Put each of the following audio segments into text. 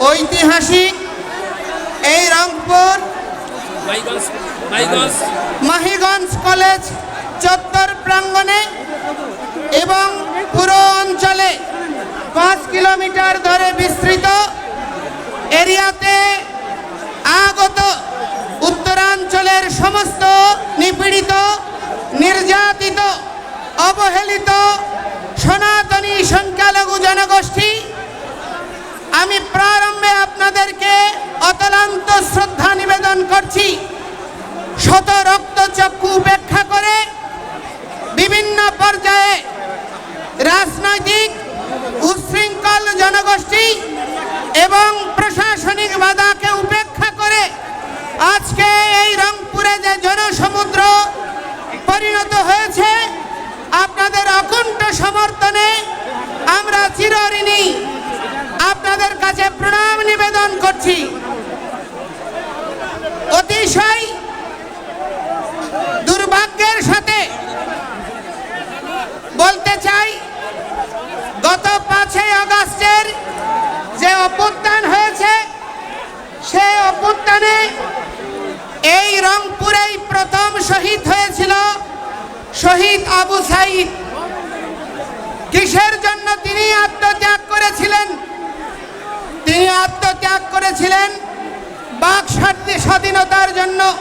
ঐতিহাসিক এই রংপুর মাহিগঞ্জ কলেজ চত্বর প্রাঙ্গণে এবং পুরো অঞ্চলে পাঁচ কিলোমিটার ধরে বিস্তৃত এরিয়াতে আগত উত্তরাঞ্চলের সমস্ত নিপীড়িত, নির্যাতিত, অবহেলিত, সনাতনী সংখ্যালঘু জনগোষ্ঠী আমি প্রারম্ভে আপনাদেরকে অতলান্ত শ্রদ্ধা নিবেদন করছি। শত রক্তচক্ষু উপেক্ষা করে বিভিন্ন পর্যায়ে রাজনৈতিক উশৃঙ্খল জনগোষ্ঠী এবং প্রশাসনিক বাধাকে উপেক্ষা করে আজকে এই রংপুরে যে জনসমুদ্র পরিণত হয়েছে আপনাদের অকুণ্ঠ সমর্থনে আমরা চিরঋণী আপনাদের কাছে প্রণাম নিবেদন করছি অতিশয় দুর্ভাগ্যের সাথে বলতে চাই গত পাঁচই আগস্টের যে অভ্যুত্থান হয়েছে সেই অভ্যুত্থানে এই রংপুরেই প্রথম শহীদ হয়েছিল শহীদ আবু সাইদ, কিসের জন্য তিনি আত্মত্যাগ করেছিলেন? তিনি আত্মত্যাগ করেছিলেন বাক স্বাধী- স্বাধীনতার জন্য।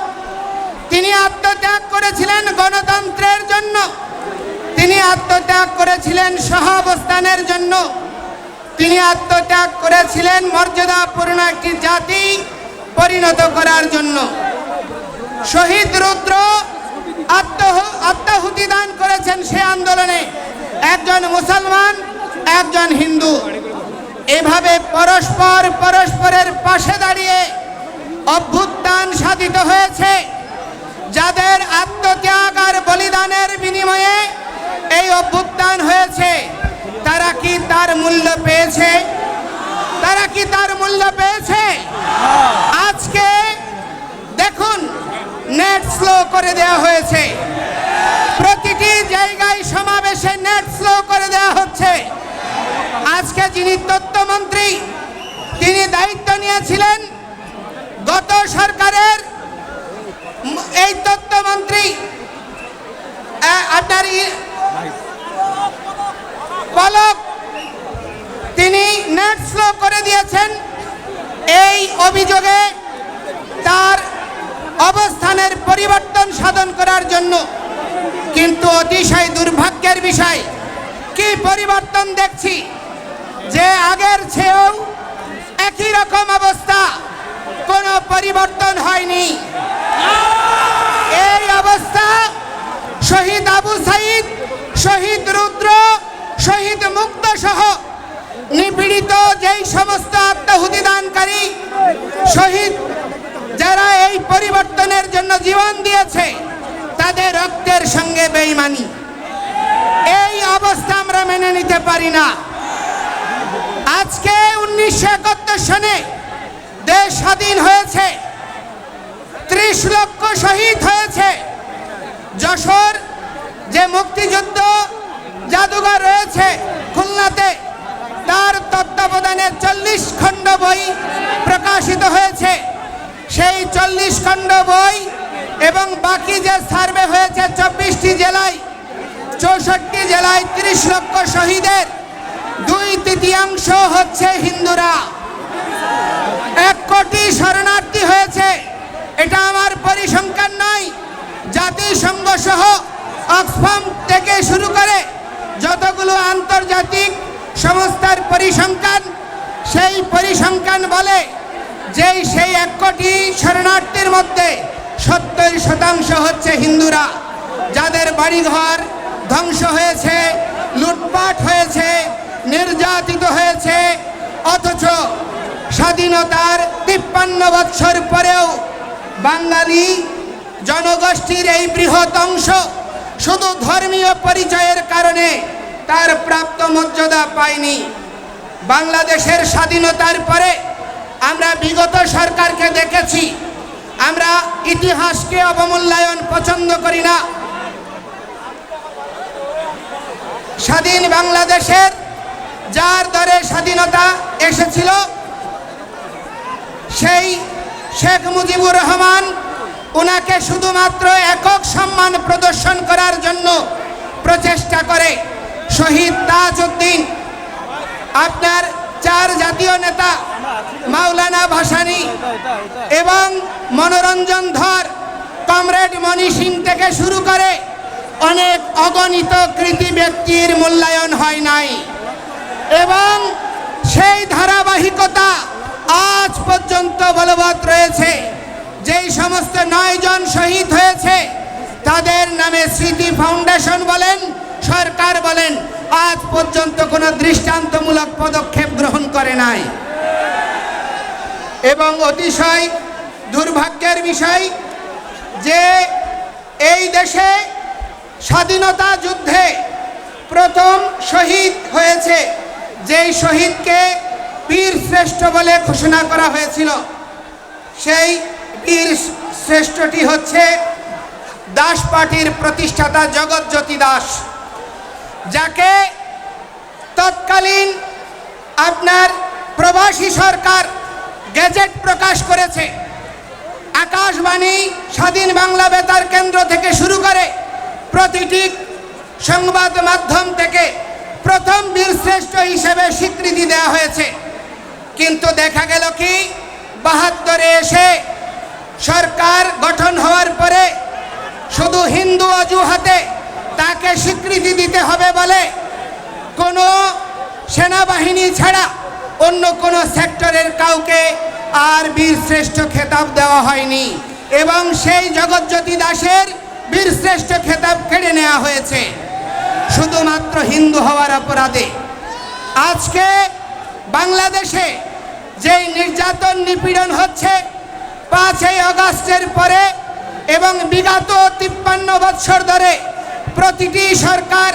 তিনি আত্মত্যাগ করেছিলেন গণতন্ত্রের জন্য। তিনি আত্মত্যাগ করেছিলেন সহাবস্থানের জন্য। তিনি আত্মত্যাগ করেছিলেন মর্যাদাপূর্ণ একটি জাতি পরিণত করার জন্য। শহীদ রুদ্র আত্মাহুতি দান করেছেন সে আন্দোলনে। একজন মুসলমান, একজন হিন্দু। এভাবে পরস্পর পরস্পরের পাশে দাঁড়িয়ে অভ্যুত্থান সাধিত হয়েছে। যাদের আত্মত্যাগ আর বলিদানের বিনিময়ে এই অভ্যুত্থান হয়েছে, তারা কি তার মূল্য পেয়েছে? তারা কি তার মূল্য পেয়েছে? আজকে দেখুন নেট স্লো করে দেওয়া হয়েছে। প্রতিটি জায়গায় সমাবেশে নেট স্লো করে দেওয়া হচ্ছে। আজকে যিনি তথ্যমন্ত্রী তিনি দায়িত্ব নিয়েছিলেন গত সরকারের এই আহ, আপনার পলক। তিনি নেট স্লো করে দিয়েছেন। এই অভিযোগে তার অবস্থানের পরিবর্তন সাধন করার জন্য। কিন্তু অতিশয় দুর্ভাগ্যের বিষয়, কি পরিবর্তন দেখছি? যে আগের চেয়েও একই রকম অবস্থা, কোনো পরিবর্তন হয়নি। এই অবস্থা শহীদ আবু সাইদ, শহীদ রুদ্র, শহীদ মুক্ত সহ নিপীড়িত যেই সমস্ত আত্মাহুতি দানকারী শহীদ এই পরিবর্তনের জন্য জীবন দিয়েছে, তাদের রক্তের সঙ্গে বেইমানি। এই অবস্থা আমরা মেনে নিতে পারি না। আজকে উনিশশো একাত্তর সনে দেশ স্বাধীন হয়েছে, ত্রিশ লক্ষ শহীদ হয়েছে। যশোর যে মুক্তিযুদ্ধ জাদুঘর রয়েছে খুলনাতে, তার তত্ত্বাবধানে চল্লিশ খণ্ড বই প্রকাশিত হয়েছে। সেই চল্লিশ খণ্ড বই এবং বাকি যে সার্ভে হয়েছে চব্বিশটি জেলায়, চৌষট্টি জেলায় ত্রিশ লক্ষ শহীদের, দুই তৃতীয়াংশ হচ্ছে হিন্দুরা। এক কোটি শরণার্থী হয়েছে। এটা আমার পরিসংখ্যান নয়, জাতিসংঘ সহ অক্সফাম থেকে শুরু করে যতগুলো আন্তর্জাতিক সংস্থার পরিসংখ্যান, সেই পরিসংখ্যান বলে যে সেই এক কোটি শরণার্থীর মধ্যে সত্তর শতাংশ হচ্ছে হিন্দুরা। যাদের বাড়িঘর ধ্বংস হয়েছে, লুটপাট হয়েছে, নির্যাতিত হয়েছে, অথচ স্বাধীনতার তিপ্পান্ন বৎসর পরেও বাঙালি জনগোষ্ঠীর এই বৃহৎ অংশ শুধু ধর্মীয় পরিচয়ের কারণে তার প্রাপ্ত মর্যাদা পায়নি। বাংলাদেশের স্বাধীনতার পরে আমরা বিগত সরকারকে দেখেছি। আমরা ইতিহাসকে অবমূল্যায়ন পছন্দ করি না। স্বাধীন বাংলাদেশের যার দরে স্বাধীনতা এসেছিল, সেই শেখ মুজিবুর রহমান ওনাকে শুধুমাত্র একক সম্মান প্রদর্শন করার জন্য প্রচেষ্টা করে। শহীদ তাজউদ্দিন, আপনার চার জাতীয় নেতা মাওলানা ভাসানী এবং মনোরঞ্জন ধর, কমরেড মণি সিং থেকে শুরু করে অনেক অগণিত কৃতি ব্যক্তির মূল্যায়ন হয় নাই। এবং সেই ধারাবাহিকতা আজ পর্যন্ত বলবৎ রয়েছে। যেই সমস্ত নয় জন শহীদ হয়েছে, তাদের নামে স্মৃতি ফাউন্ডেশন বলেন, সরকার বলেন, আজ পর্যন্ত কোনো দৃষ্টান্তমূলক পদক্ষেপ গ্রহণ করে নাই। এবং অতিশয় দুর্ভাগ্যের বিষয় যে এই দেশে স্বাধীনতা যুদ্ধে প্রথম শহীদ হয়েছে, যেই শহীদকে বীর শ্রেষ্ঠ বলে ঘোষণা করা হয়েছিল। সেই বীর শ্রেষ্ঠটি হচ্ছে দাস পার্টির প্রতিষ্ঠাতা জগৎজ্যোতি দাস, যাকে তৎকালীন আপনার প্রবাসী সরকার গেজেট প্রকাশ করেছে। আকাশবাণী স্বাধীন বাংলা বেতার কেন্দ্র থেকে শুরু করে প্রতিটি সংবাদ মাধ্যম থেকে প্রথম বীরশ্রেষ্ঠ হিসেবে স্বীকৃতি দেওয়া হয়েছে। কিন্তু দেখা গেল কি, বাহাত্তরে এসে সরকার গঠন হওয়ার পরে শুধু হিন্দু অজুহাতে তাকে স্বীকৃতি দিতে হবে বলে কোনো সেনাবাহিনী ছাড়া অন্য কোনো সেক্টরের কাউকে আর বীরশ্রেষ্ঠ খেতাব দেওয়া হয়নি। এবং সেই জগৎজ্যোতি দাসের বীরশ্রেষ্ঠ খেতাব কেড়ে নেওয়া হয়েছে। শুধুমাত্র হিন্দু হওয়ার অপরাধে। আজকে বাংলাদেশে যেই নির্যাতন নিপীড়ন হচ্ছে, পাঁচই আগস্টের পরে এবং বিগত তিপ্পান্ন বৎসর ধরে প্রতিটি সরকার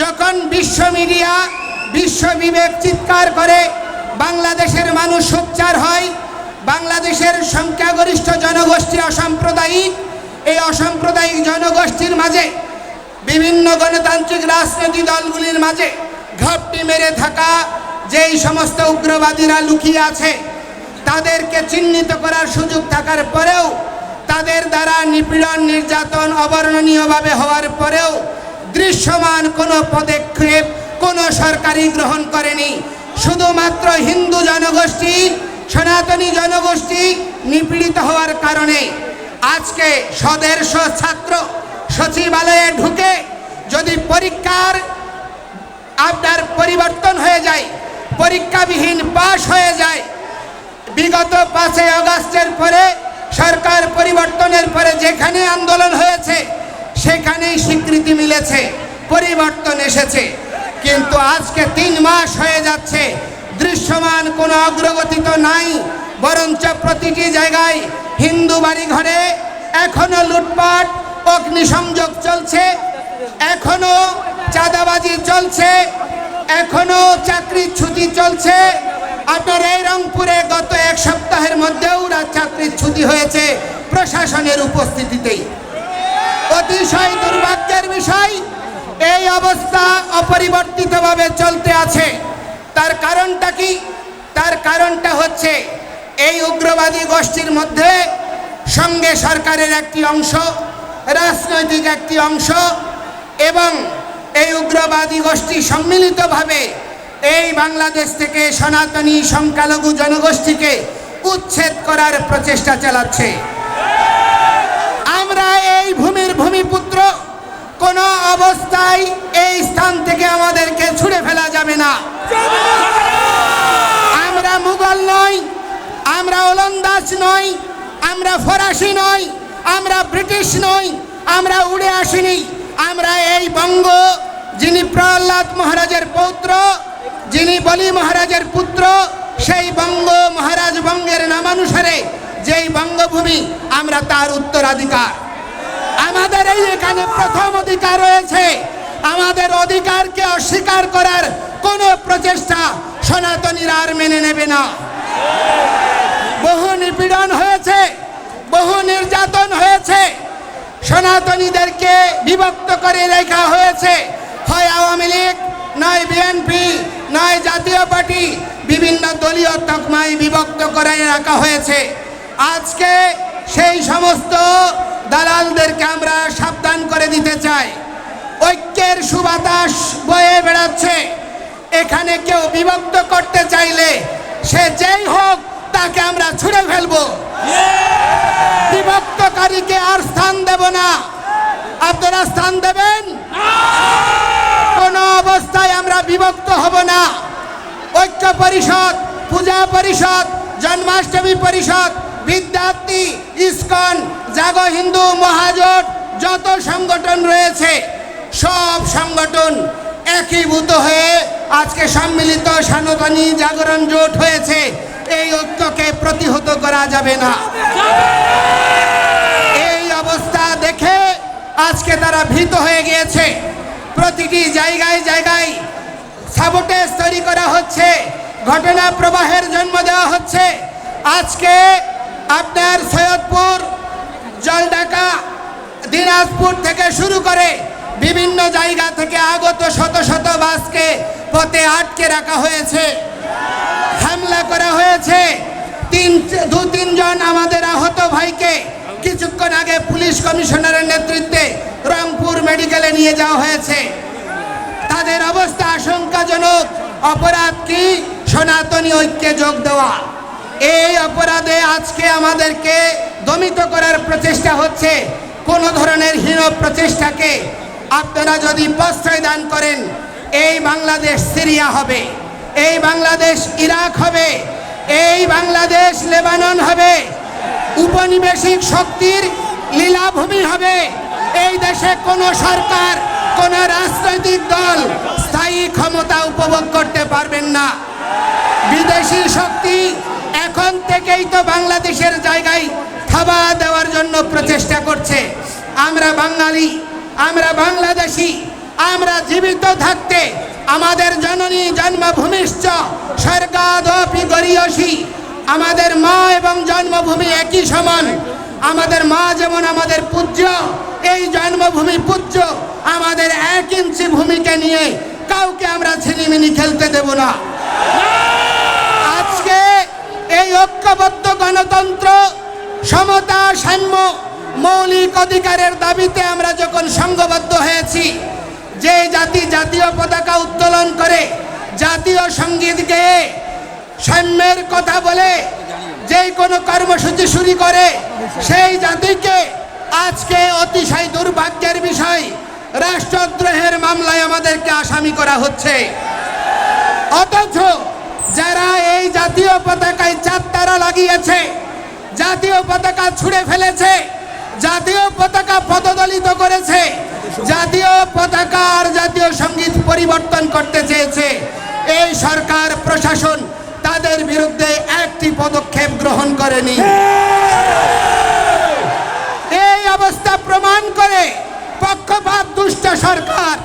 যখন বিশ্ব মিডিয়া, বিশ্ব বিবেক চিৎকার করে বাংলাদেশের মানুষ সোচ্চার হয়, বাংলাদেশের সংখ্যাগরিষ্ঠ জনগোষ্ঠী অসাম্প্রদায়িক। এই অসাম্প্রদায়িক জনগোষ্ঠীর মাঝে, বিভিন্ন গণতান্ত্রিক রাজনৈতিক দলগুলির মাঝে ঘাপটি মেরে থাকা যেই সমস্ত উগ্রবাদীরা লুকিয়ে আছে, তাদেরকে চিহ্নিত করার সুযোগ থাকার পরেও, তাদের দ্বারা নিপীড়ন, নির্যাতন অবর্ণনীয়ভাবে হওয়ার পরেও দৃশ্যমান কোনো পদক্ষেপ কোনো সরকারি গ্রহণ করেনি। শুধুমাত্র হিন্দু জনগোষ্ঠী, সনাতনী জনগোষ্ঠী নিপীড়িত হওয়ার কারণে আজকে সদেশ ছাত্র সচিবালয়ে ঢুকে যদি পরীক্ষার আপনার পরিবর্তন হয়ে যায়, পরীক্ষাবিহীন পাশ হয়ে যায়, বিগত পাঁচই আগস্টের পরে সরকার পরিবর্তনের পরে যেখানে আন্দোলন হয়েছে, সেখানেই স্বীকৃতি মিলেছে, পরিবর্তন এসেছে। কিন্তু আজকে তিন মাস হয়ে যাচ্ছে। দৃশ্যমান কোনো অগ্রগতি তো নাই, বরঞ্চ প্রতিটি জায়গায় হিন্দু বাড়ি ঘরে এখনও লুটপাট, অগ্নিসংযোগ চলছে, এখনও চাঁদাবাজি চলছে, এখনও চাকরির ছুটি চলছে। আপনার এই রংপুরে গত এক সপ্তাহের মধ্যেও চাকরির ছুটি হয়েছে প্রশাসনের উপস্থিতিতেই। অতিশয় দুর্ভাগ্যের বিষয় এই অবস্থা অপরিবর্তিতভাবে চলতে আছে। তার কারণটা কি? তার কারণটা হচ্ছে, এই উগ্রবাদী গোষ্ঠীর মধ্যে সঙ্গে সরকারের একটি অংশ, রাজনৈতিক একটি অংশ এবং এই উগ্রবাদী গোষ্ঠী সম্মিলিতভাবে এই বাংলাদেশ থেকে সনাতনী সংখ্যালঘু জনগোষ্ঠীকে উচ্ছেদ করার প্রচেষ্টা চালাচ্ছে। আমরা এই ভূমির ভূমিপুত্র কোনো অবস্থায় এই স্থান থেকে আমাদেরকে ছুড়ে ফেলা যাবে না। আমরা মুঘল নই, আমরা ওলন্দাজ নই, আমরা ফরাসি নই, আমরা ব্রিটিশ নই, আমরা উড়ে আসিনি। আমরা এই বঙ্গ, যিনি প্রহ্লাদ মহারাজের পৌত্র, যিনি বলি মহারাজের পুত্র, সেই বঙ্গ মহারাজ বঙ্গের নামানুসারে যেই বঙ্গভূমি, আমরা তার উত্তরাধিকার। আমাদের এই এখানে প্রথম অধিকার রয়েছে। আমাদের অধিকারকে অস্বীকার করার কোনো প্রচেষ্টা সনাতনীরা আর মেনে নেবে না। বহু নিপীড়ন হয়েছে, বহু নির্যাতন হয়েছে। সনাতনীদেরকে বিভক্ত করে রেখা হয়েছে। হয় আওয়ামী লীগ, নয় বিএনপি, নয় জাতীয় পার্টি, বিভিন্ন দলীয় তকমায় বিভক্ত করে রাখা হয়েছে। আজকে সেই সমস্ত দালালদেরকে আমরা সাবধান করে দিতে চাই। ঐক্যের সুবাতাস বয়ে বেড়াচ্ছে। এখানে কেউ বিভক্ত করতে চাইলে সে যেই হোক, তাকে আমরা ছুঁড়ে ফেলব। বিভক্তকারীকে আর স্থান দেব না। আপনারা স্থান দেবেন? কোনো অবস্থায় আমরা বিভক্ত হব না। ঐক্য পরিষদ, পূজা পরিষদ, জন্মাষ্টমী পরিষদ, বিদ্যার্থী, ইস্কন জাগ হিন্দু মহাজোট, যত সংগঠন রয়েছে, সব সংগঠন একীভূত হয়ে আজকে সম্মিলিত সনাতনী জাগরণ জোট হয়েছে। এই ঐক্যকে প্রতিহত করা যাবে না। এই অবস্থা দেখে আজকে তারা ভীত হয়ে গিয়েছে। প্রতিটি জায়গায় জায়গায় সাবোটেজ তৈরি করা হচ্ছে। ঘটনা প্রবাহের জন্ম দেওয়া হচ্ছে। আজকে আপনার সৈয়দপুর জলঢাকা দিনাজপুর থেকে শুরু করে বিভিন্ন জায়গা থেকে আগত শত শত বাসকে পথে আটকে রাখা হয়েছে। হামলা করা হয়েছে। তিন, দু, তিনজন আমাদের আহত ভাইকে কিছুক্ষণ আগে পুলিশ কমিশনারের নেতৃত্বে রংপুর মেডিকেলে নিয়ে যাওয়া হয়েছে। তাদের অবস্থা আশঙ্কাজনক। অপরাধ কি? সনাতনী ঐক্যে যোগ দেওয়া। এই অপরাধে আজকে আমাদেরকে দমিত করার প্রচেষ্টা হচ্ছে। কোন ধরনের হীন প্রচেষ্টাকে আপনারা যদি প্রশ্রয় দান করেন, এই বাংলাদেশ সিরিয়া হবে, এই বাংলাদেশ ইরাক হবে, এই বাংলাদেশ লেবানন হবে, উপনিবেশিক শক্তির লীলাভূমি হবে, এই দেশে কোনো সরকার, কোন রাজনৈতিক দল স্থায়ী ক্ষমতা উপভোগ করতে পারবেন না। বিদেশি শক্তি এখন থেকেই তো বাংলাদেশের জায়গায় থাবা দেওয়ার জন্য প্রচেষ্টা করছে। আমরা বাঙালি, আমরা বাংলাদেশি, আমরা জীবিত থাকতে আমাদের জননী জন্মভূমিশ্চ স্বর্গাদপি গরিয়সী, আমাদের মা এবং জন্মভূমি একই সমান। আমাদের মা যেমন আমাদের পূজ্য এই জন্মভূমি পূজ্য আমাদের এক ইঞ্চি ভূমিকে নিয়ে কাউকে আমরা ছিনিমিনি খেলতে দেব না। সমতা সাম্য মৌলিক অধিকারের দাবিতে আমরা যখন সংঘবদ্ধ হয়েছি, যে জাতি জাতীয় পতাকা উত্তোলন করে জাতীয় সংগীত গেয়ে সাম্যের কথা বলে যে কোনো কর্মসূচি শুরু করে, সেই জাতিকে আজকে অতিশয় দুর্ভাগ্যের বিষয় রাষ্ট্রদ্রোহের মামলায় আমাদেরকে আসামি করা হচ্ছে। অথচ যারা এই জাতীয় পতাকায় চার তারা লাগিয়েছে জাতীয় পতাকা ছুঁড়ে ফেলেছে, জাতীয় পতাকা পদদলিত করেছে, জাতীয় পতাকা আর জাতীয় সংগীত পরিবর্তন করতে চেয়েছে। এই সরকার প্রশাসন তাদের বিরুদ্ধে একটি পদক্ষেপ গ্রহণ করেনি। এই অবস্থা প্রমাণ করে পক্ষপাত দুষ্ট সরকার।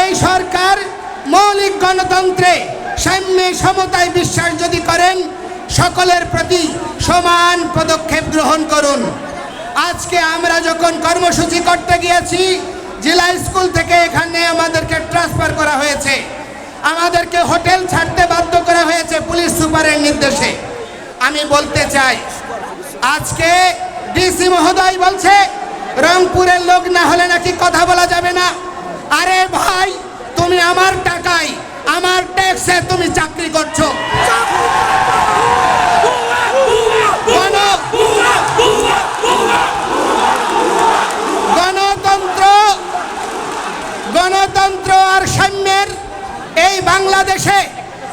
এই সরকার মৌলিক গণতন্ত্রে সাম্যে সমতায় বিশ্বাস যদি করেন সকলের প্রতি সমান পদক্ষেপ গ্রহণ করুন। আজকে আমরা যখন কর্মসূচি করতে গিয়েছি, জেলা স্কুল থেকে এখানে আমাদেরকে ট্রান্সফার করা হয়েছে। আমাদেরকে হোটেল ছাড়তে বাধ্য করা হয়েছে পুলিশ সুপারের নির্দেশে। আমি বলতে চাই, আজকে ডিসি মহোদয় বলছে, রংপুরের লোক না হলে নাকি কথা বলা যাবে না। আরে ভাই, তুমি আমার টাকায়, আমার ট্যাক্সে তুমি চাকরি করছ গণ- গণতন্ত্র গণতন্ত্র আর সাম্যের এই বাংলাদেশে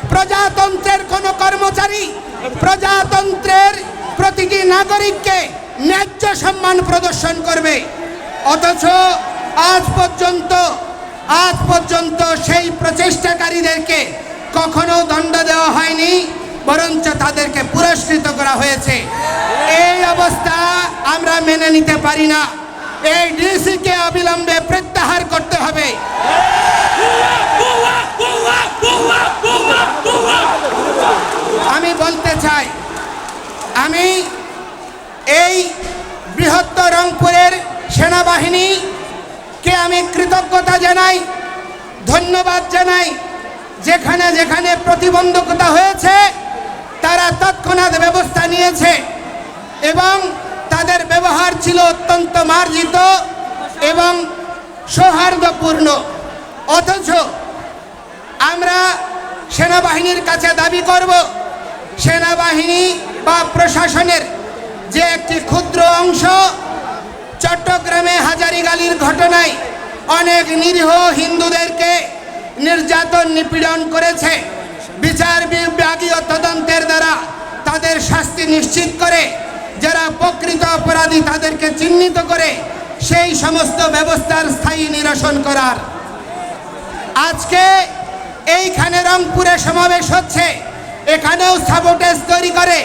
প্রজাতন্ত্রের কোন কর্মচারী প্রজাতন্ত্রের প্রতিটি নাগরিককে ন্যায্য সম্মান প্রদর্শন করবে। অথচ আজ পর্যন্ত আজ পর্যন্ত সেই প্রচেষ্টাকারীদেরকে কখনো দণ্ড দেওয়া হয়নি, বরঞ্চ তাদেরকে পুরস্কৃত করা হয়েছে। এই অবস্থা আমরা মেনে নিতে পারি না। এই ডিসিকে অবিলম্বে প্রত্যাহার করতে হবে। আমি বলতে চাই, আমি এই বৃহত্তর রংপুরের সেনাবাহিনীকে আমি কৃতজ্ঞতা জানাই, ধন্যবাদ জানাই। যেখানে যেখানে প্রতিবন্ধকতা হয়েছে, তারা তৎক্ষণাৎ ব্যবস্থা নিয়েছে এবং তাদের ব্যবহার ছিল অত্যন্ত মার্জিত এবং সৌহার্দ্যপূর্ণ। অথচ আমরা সেনাবাহিনীর কাছে দাবি করব, সেনাবাহিনী বা প্রশাসনের যে একটি ক্ষুদ্র অংশ চট্টগ্রামে হাজারিগালির ঘটনায় অনেক নিরীহ হিন্দুদেরকে নির্যাতন নিপীড়ন করেছে। বিচার বিভাগীয় তদন্তের দ্বারা তাদের শাস্তি নিশ্চিত করে, যারা প্রকৃত অপরাধী তাদেরকে চিহ্নিত করে, সেই সমস্ত ব্যবস্থার স্থায়ী নিরসন করার। আজকে এইখানে রংপুরে সমাবেশ হচ্ছে। এখানেও সাবোটেজ তৈরি করে।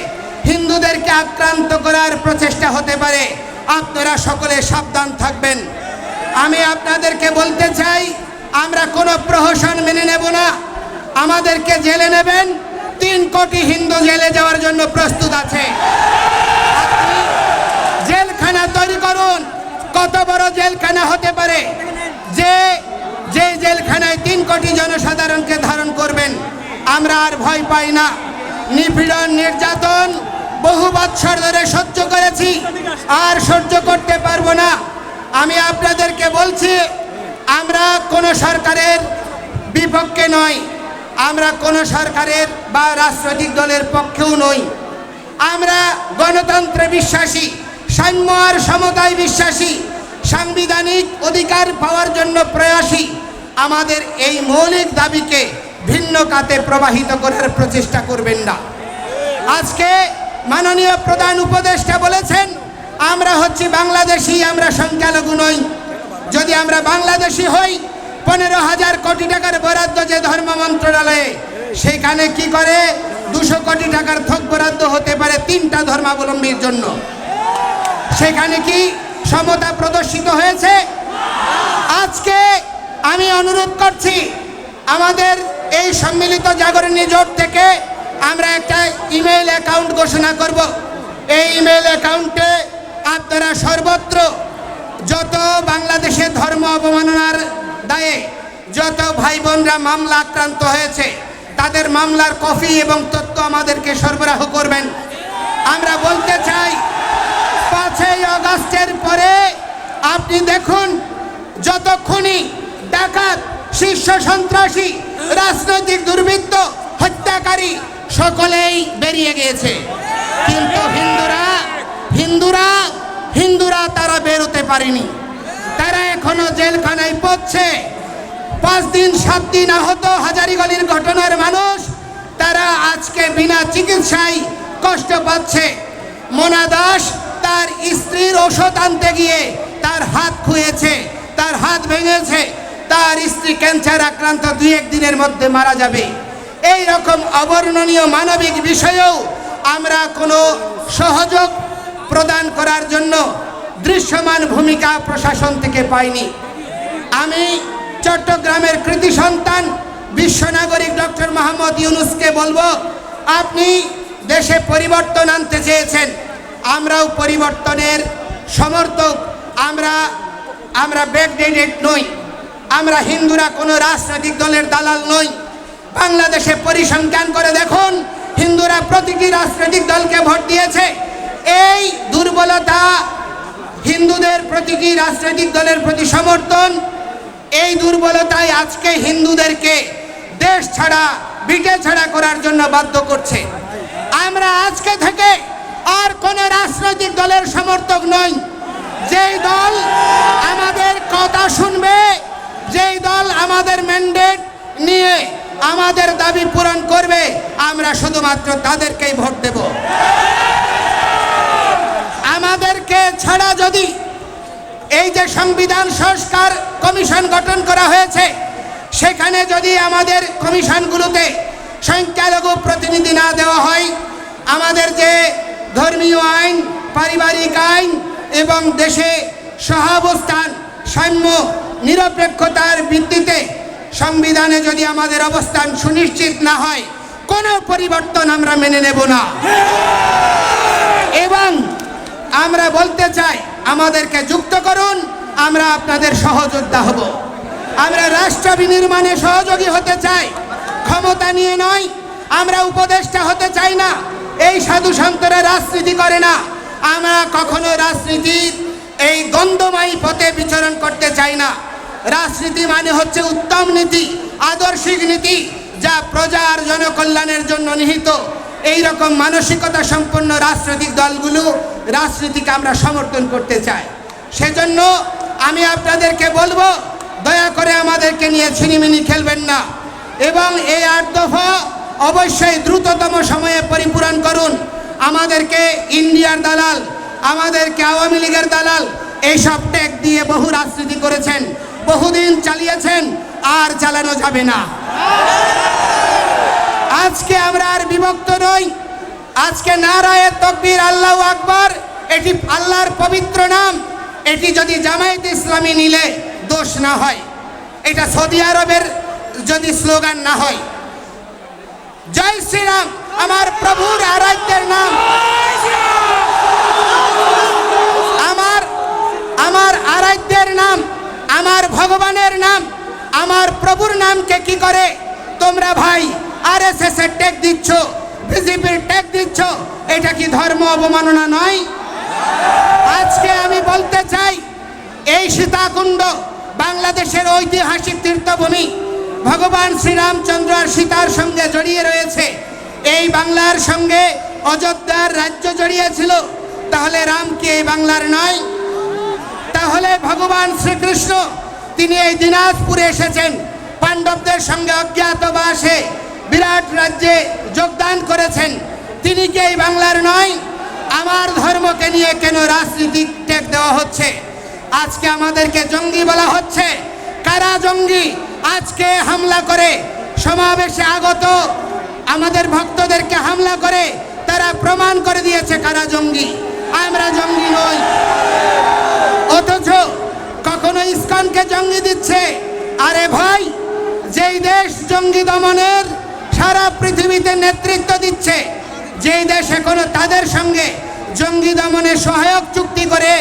হিন্দুদেরকে আক্রান্ত করার প্রচেষ্টা হতে পারে। আপনারা সকলে সাবধান থাকবেন। আমি আপনাদেরকে বলতে চাই, আমরা কোনো প্রহসন মেনে নেব না। আমাদেরকে জেলে নেবেন। তিন কোটি হিন্দু জেলে যাওয়ার জন্য প্রস্তুত আছে। জেলখানা তৈরি করুন। কত বড় জেলখানা হতে পারে? যে যে জেলখানায় তিন কোটি জনসাধারণকে ধারণ করবেন। আমরা আর ভয় পাই না। নিপীড়ন, নির্যাতন বহু বৎসর ধরে সহ্য করেছি, আর সহ্য করতে পারব না। আমি আপনাদেরকে বলছি, আমরা কোনো সরকারের বিপক্ষে নয় আমরা কোনো সরকারের বা রাজনৈতিক দলের পক্ষেও নই। আমরা গণতন্ত্রে বিশ্বাসী, সাম্য আর সমতায় বিশ্বাসী, সাংবিধানিক অধিকার পাওয়ার জন্য প্রয়াসী। আমাদের এই মৌলিক দাবিকে ভিন্ন কাতে প্রবাহিত করার প্রচেষ্টা করবেন না। আজকে মাননীয় প্রধান উপদেষ্টা বলেছেন, আমরা হচ্ছি বাংলাদেশি, আমরা সংখ্যালঘু নই। যদি আমরা বাংলাদেশি হই, পনেরো হাজার কোটি টাকার বরাদ্দ যে ধর্ম মন্ত্রণালয়ে, সেখানে কি করে দুশো কোটি টাকার থক বরাদ্দ হতে পারে তিনটা ধর্মাবলম্বীর জন্য? সেখানে কি সমতা প্রদর্শিত হয়েছে? আজকে আমি অনুরোধ করছি, আমাদের এই সম্মিলিত জাগরণী জোট থেকে আমরা একটা ইমেল অ্যাকাউন্ট ঘোষণা করব। এই ইমেল অ্যাকাউন্টে আপনারা সর্বত্র যত বাংলাদেশে ধর্ম অবমাননার দায়ে যত ভাই বোনরা মামলা আক্রান্ত হয়েছে, তাদের মামলার কপি এবং তথ্য আমাদেরকে সরবরাহ করবেন। আমরা বলতে চাই, পাঁচই আগস্টের পরে আপনি দেখুন, যতক্ষণই ডাকাত, শীর্ষ সন্ত্রাসী, রাজনৈতিক দুর্বৃত্ত, হত্যাকারী সকলেই বেরিয়ে গিয়েছে। কিন্তু হিন্দুরা হিন্দুরা হিন্দুরা তারা বেরোতে পারেনি। তারা এখনও জেলখানায় পড়ছে। পাঁচ দিন, সাত দিন আহত হাজারিগলির ঘটনার মানুষ তারা আজকে বিনা চিকিৎসায় কষ্ট পাচ্ছে। মোনা দাস তার স্ত্রীর ওষুধ আনতে গিয়ে তার হাত খুয়েছে, তার হাত ভেঙেছে। তার স্ত্রী ক্যান্সার আক্রান্ত দুই একদিনের মধ্যে মারা যাবে। এই রকম অবর্ণনীয় মানবিক বিষয়েও আমরা কোনো সহযোগ প্রদান করার জন্য দৃশ্যমান ভূমিকা প্রশাসন থেকে পাইনি। আমি চট্টগ্রামের কৃতি সন্তান, বিশ্ব নাগরিক ডক্টর মোহাম্মদ ইউনুসকে বলব, আপনি দেশে পরিবর্তন আনতে চেয়েছেন, আমরাও পরিবর্তনের সমর্থক, আমরা আমরা ব্যাকডেটেড নই, আমরা হিন্দুরা কোনো রাজনৈতিক দলের দালাল নই। বাংলাদেশে পরিসংখ্যান করে দেখুন, হিন্দুরা প্রতিটি রাজনৈতিক দলকে ভোট দিয়েছে। এই দুর্বলতা হিন্দুদের প্রতিটি রাজনৈতিক দলের প্রতি সমর্থন, এই দুর্বলতাই আজকে হিন্দুদেরকে দেশ ছাড়া বিটে ছাড়া করার জন্য বাধ্য করছে। আমরা আজকে থেকে আর কোন রাজনৈতিক দলের সমর্থক নই। যেই দল আমাদের কথা শুনবে, যেই দল আমাদের ম্যান্ডেট নিয়ে আমাদের দাবি পূরণ করবে, আমরা শুধুমাত্র তাদেরকেই ভোট দেব। আমাদেরকে ছাড়া যদি এই যে সংবিধান সংস্কার কমিশন গঠন করা হয়েছে, সেখানে যদি আমাদের কমিশনগুলোতে সংখ্যালঘু প্রতিনিধি না দেওয়া হয়, আমাদের যে ধর্মীয় আইন, পারিবারিক আইন এবং দেশে সহাবস্থান, সাম্য, নিরপেক্ষতার ভিত্তিতে সংবিধানে যদি আমাদের অবস্থান সুনিশ্চিত না হয়, কোনো পরিবর্তন আমরা মেনে নেব না। এবং আমরা বলতে চাই, আমাদেরকে যুক্ত করুন, আমরা আপনাদের সহযোদ্ধা হব। আমরা রাষ্ট্র বিনির্মাণে সহযোগী হতে চাই, ক্ষমতা নিয়ে নয়, আমরা উপদেষ্টা হতে চাই না। এই সাধু সন্তরা রাজনীতি করে না। আমরা কখনো রাজনীতির এই দ্বন্দ্বময়ী পথে বিচরণ করতে চাই না। রাজনীতি মানে হচ্ছে উত্তম নীতি, আদর্শিক নীতি, যা প্রজার জনকল্যাণের জন্য নিহিত। এই রকম মানসিকতা সম্পন্ন রাজনৈতিক দলগুলো রাজনীতিকে আমরা সমর্থন করতে চাই। সেজন্য আমি আপনাদেরকে বলব, দয়া করে আমাদেরকে নিয়ে ছিনিমিনি খেলবেন না। এবং এই আট দফা অবশ্যই দ্রুততম সময়ে পরিপূরণ করুন। আমাদেরকে ইন্ডিয়ার দালাল, আমাদেরকে আওয়ামী লীগের দালাল, এইসব ট্যাগ দিয়ে বহু রাজনীতি করেছেন। বহুদিন চালিয়েছেন, আর চালানো যাবে না। আজকে আমরা আর বিভক্ত নই। আজকে নারায়ে তকবীর আল্লাহ আকবর, এটি আল্লাহর পবিত্র নাম। এটি যদি জামায়াত ইসলামী নিলে দোষ না হয়। এটা সৌদি আরবের যদি স্লোগান না হয়। জয় শ্রীরাম, আমার প্রভুর আরাধ্যের নাম আমার আমার আরাধ্যের নাম আমার ভগবানের নাম, আমার প্রভুর নামকে কি করে? তোমরা ভাই আর এস এস এর ট্যাগ দিচ্ছ বিজেপির ট্যাগ দিচ্ছ, এটা কি ধর্ম অবমাননা নয়? আজকে আমি বলতে চাই, এই সীতাকুণ্ড বাংলাদেশের ঐতিহাসিক তীর্থভূমি ভগবান শ্রীরামচন্দ্র আর সীতার সঙ্গে জড়িয়ে রয়েছে। এই বাংলার সঙ্গে অযোধ্যার রাজ্য জড়িয়েছিল তাহলে রাম কি এই বাংলার নয়? তাহলে ভগবান শ্রীকৃষ্ণ, তিনি এই দিনাজপুরে এসেছেন। পাণ্ডবদের সঙ্গে অজ্ঞাতবাসে বিরাট রাজ্যে যোগদান করেছেন। তিনি কি এই বাংলার নয়? আমার ধর্মকে নিয়ে কেন রাজনীতিক টেক দেওয়া হচ্ছে? আজকে আমাদেরকে জঙ্গি বলা হচ্ছে। কারা জঙ্গি? আজকে হামলা করে সমাবেশে আগত আমাদের ভক্তদেরকে হামলা করে, তারা প্রমাণ করে দিয়েছে কারা জঙ্গি। আমরা জঙ্গি নই। অথচ কখনো ইস্কনকে জঙ্গি দিচ্ছে। আরে ভাই, যেই দেশ জঙ্গি দমনের সারা পৃথিবীতে নেতৃত্ব দিচ্ছে, যেই দেশ এখনও তাদের সঙ্গে জঙ্গি দমনে সহায়ক চুক্তি করে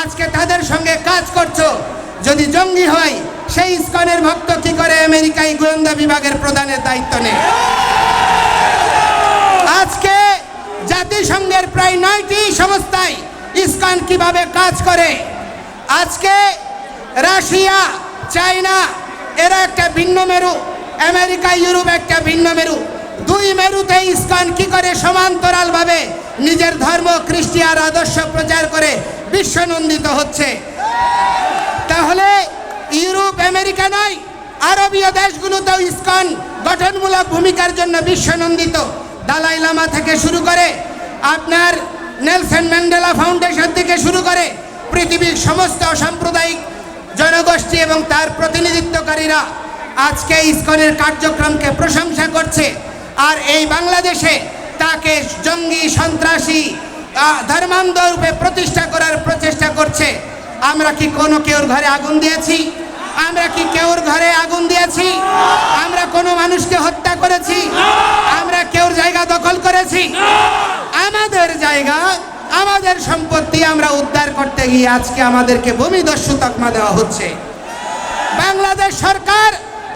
আজকে তাদের সঙ্গে কাজ করছ। যদি জঙ্গি হয়, সেই ইস্কনের ভক্ত কি করে আমেরিকায় গোয়েন্দা বিভাগের প্রধানের দায়িত্ব নেয়? জাতিসংঘের প্রায় নয়টি সংস্থায় ইস্কন কীভাবে কাজ করে? আজকে রাশিয়া, চায়না, এরা একটা ভিন্ন মেরু, আমেরিকা, ইউরোপ একটা ভিন্ন মেরু। দুই মেরুতে ইস্কন কি করে সমান্তরালভাবে নিজের ধর্ম খ্রিস্টিয়ার আদর্শ প্রচার করে বিশ্বনন্দিত হচ্ছে? তাহলে ইউরোপ আমেরিকা নয়, আরবীয় দেশগুলোতেও ইস্কন গঠনমূলক ভূমিকার জন্য বিশ্বনন্দিত। দালাই লামা থেকে শুরু করে আপনার নেলসন ম্যান্ডেলা ফাউন্ডেশন থেকে শুরু করে পৃথিবীর সমস্ত সাম্প্রদায়িক জনগোষ্ঠী এবং তার প্রতিনিধিত্বকারীরা আজকে ইস্কনের কার্যক্রমকে প্রশংসা করছে। আর এই বাংলাদেশে তাকে জঙ্গি, সন্ত্রাসী ধর্মান্ধ রূপে প্রতিষ্ঠা করার প্রচেষ্টা করছে। আমরা কি কোনো কেউর ঘরে আগুন দিয়েছি? আমরা কি কেউর ঘরে আগুন দিয়েছি? আমরা কোনো মানুষকে হত্যা করেছি? আমরা কেউর জায়গা দখল করেছি? আমাদের সম্পত্তি আমরা উদ্ধার করতে গিয়ে আজকে আমাদেরকে ভূমিদস্যু তকমা দেওয়া হচ্ছে। বাংলাদেশ সরকার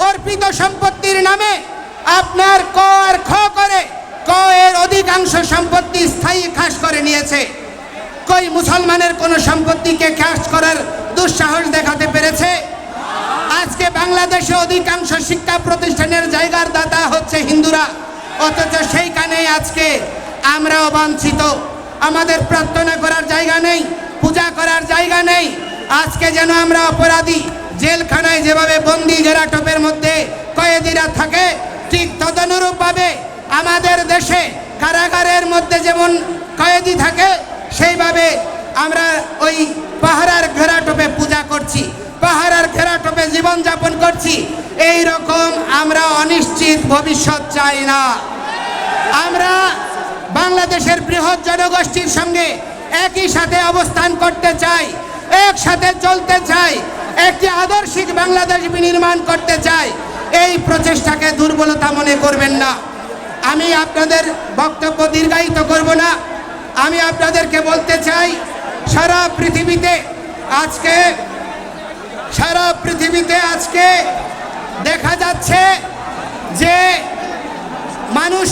অর্পিত সম্পত্তির নামে আপনার ক আর খ করে ক এর অধিকাংশ সম্পত্তি স্থায়ী খাস করে নিয়েছে। কই মুসলমানের কোন সম্পত্তিকে খাস করার দুঃসাহস দেখাতে পেরেছে? আজকে বাংলাদেশে অধিকাংশ শিক্ষা প্রতিষ্ঠানের জায়গার দাতা হচ্ছে হিন্দুরা, অথচ সেইখানেই আজকে আমরাও বাঞ্ছিত আমাদের প্রার্থনা করার জায়গা নেই, পূজা করার জায়গা নেই। আজকে যেন আমরা অপরাধী জেলখানায় যেভাবে বন্দি জেরা টোপের মধ্যে কয়েদিরা থাকে, ঠিক তদনুরূপভাবে আমাদের দেশে কারাগারের মধ্যে যেমন কয়েদি থাকে, সেইভাবে আমরা ওই পাহারার ঘেরাটোপে পূজা করছি পাহারার ঘেরাটোপে জীবনযাপন করছি। এই রকম আমরা অনিশ্চিত ভবিষ্যৎ চাই না। আমরা বাংলাদেশের বৃহৎ জনগোষ্ঠীর সঙ্গে একই সাথে অবস্থান করতে চাই, একসাথে চলতে চাই, একটি আদর্শিক বাংলাদেশ বিনির্মাণ করতে চাই, এই প্রচেষ্টাকে দুর্বলতা মনে করবেন না। আমি আপনাদের বক্তব্য দীর্ঘায়িত করব না। আমি আপনাদেরকে বলতে চাই, সারা পৃথিবীতে আজকে, সারা পৃথিবীতে আজকে দেখা যাচ্ছে যে মানুষ